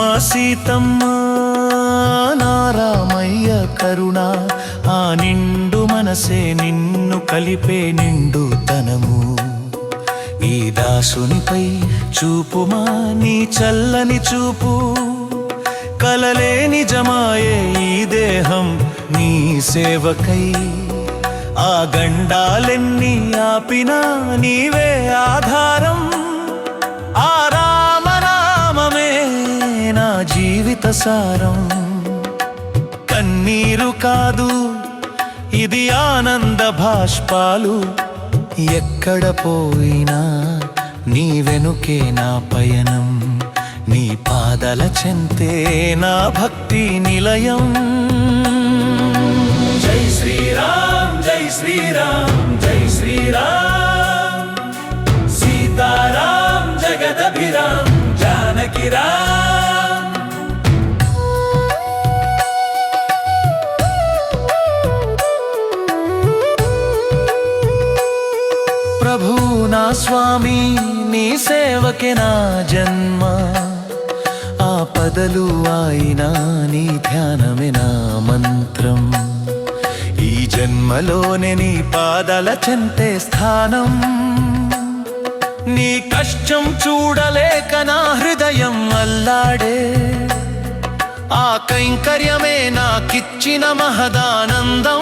మా సీతమ్మ నారామయ్య కరుణ ఆ నిండు మనసే నిన్ను కలిపే నిండు తనము. ఈ దాసునిపై చూపుమా నీ చల్లని చూపు? కలలే నిజమాయే ఈ దేహం నీ సేవకై. ఆ గండాలెన్ని ఆపినా నీవే ఆధారం. ఆ రససారం కన్నీరు కాదు ఇది ఆనంద భాష్పాలు ఎక్కడ పోయినా నీ వెనుకే నా పయనం. నీ పాదల చెంతే నా భక్తి నిలయం. జై శ్రీరామ్ జై శ్రీరామ్ జై శ్రీరామ్. సీతారాం జగదభిరామ్ జానకిరామ్ ఆపదలు అయినా నీ ధ్యానమే నా మంత్రం. ఈ జన్మలోనే నీ పాదల చెంతే స్థానం. నీ కష్టం చూడలేక నా హృదయం అల్లాడే. ఆ కైంకర్యమే నాకిచ్చిన మహదానందం.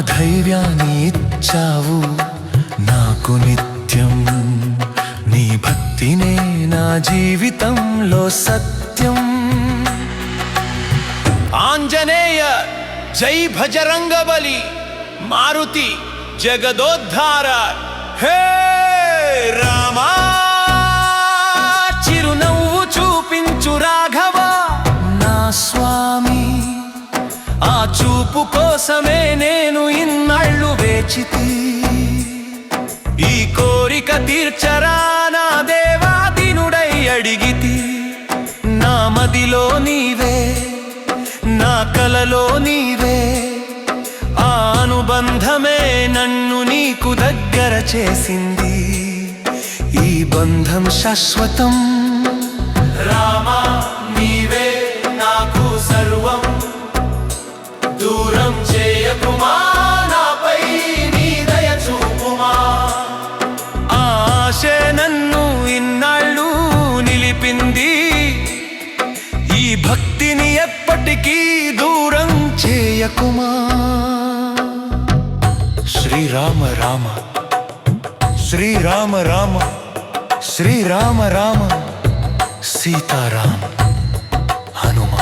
ధైర్యాన్ని ఇచ్చావు నాకు నిత్యం నీ భక్తినే నా జీవితంలో సత్యం. ఆంజనేయ జై భజరంగ బలి మారుతి జగదోద్ధార. హే రామా! మార్పు కోసమే నేను ఇన్నాళ్ళు వేచితి. ఈ కోరిక తీర్చరా నా దేవాదినుడై అడిగితి. నా మదిలో నీవే నా కలలో నీవే. ఆ అనుబంధమే నన్ను నీకు దగ్గర చేసింది. ఈ బంధం శాశ్వతం. రామా చేయకుమా శ్రీరామ రామ శ్రీరామ రామ శ్రీరామ రామ సీతారామ హనుమ.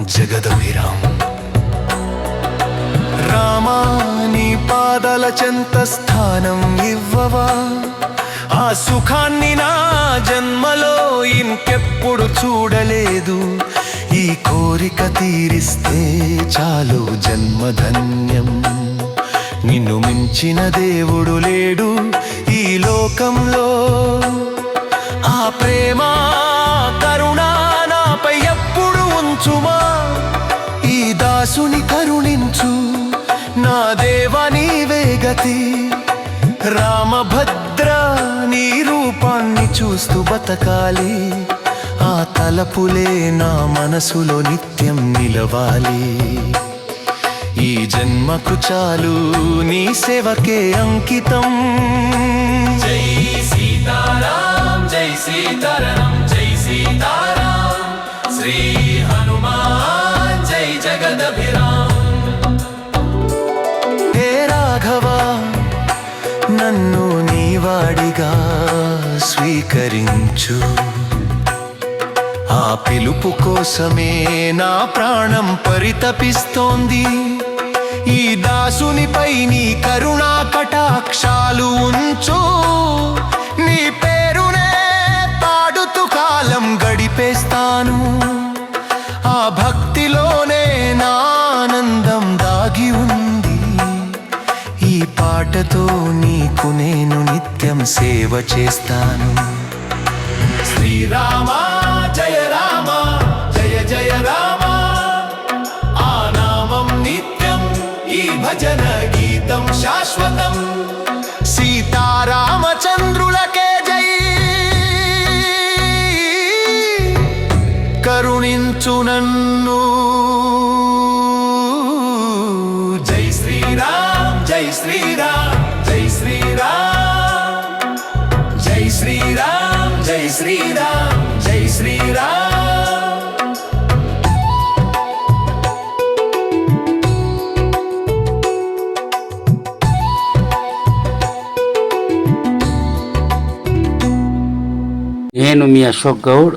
జగదభిరామ. రామా నీ పాదల చెంత స్థానం ఇవ్వవా? ఆ సుఖాన్ని నా జన్మలో ఇంకెప్పుడు చూడలేదు. ఈ కోరిక తీరిస్తే చాలు జన్మధన్యం. నిన్ను మించిన దేవుడు లేడు ఈ లోకంలో. ఆ ప్రేమ కరుణ నాపై ఎప్పుడు ఉంచుమా? ఈ దాసుని కరుణించు నా దేవా నీవే గతి. రామభద్ర నీ రూపాన్ని చూస్తూ బతకాలి. తలపులే నా మనసులో నిత్యం నిలవాలి. ఈ జన్మకు చాలు నీ సేవకే అంకితం. జై సీతారాం జై సీతారాం జై సీతారాం. శ్రీ హనుమాన్ జై జగదభిరామ్. హే రాఘవ నన్ను నీవాడిగా స్వీకరించు. ఆ పిలుపు కోసమే నా ప్రాణం పరితపిస్తోంది. ఈ దాసునిపై నీ కరుణా కటాక్షాలు ఉంచు. నీ పేరునే పాడుతూ కాలం గడిపేస్తాను. ఆ భక్తిలోనే నా ఆనందం దాగి ఉంది. ఈ పాటతో నీకు నేను నిత్యం సేవ చేస్తాను. శ్రీరామ కరుణించు నన్ను జై శ్రీరామ్ జై శ్రీరామ్ జై శ్రీరామ్. జై శ్రీరామ్ జై శ్రీరామ్ జై శ్రీరామ్. నేను మీ అశోక్ గౌడ్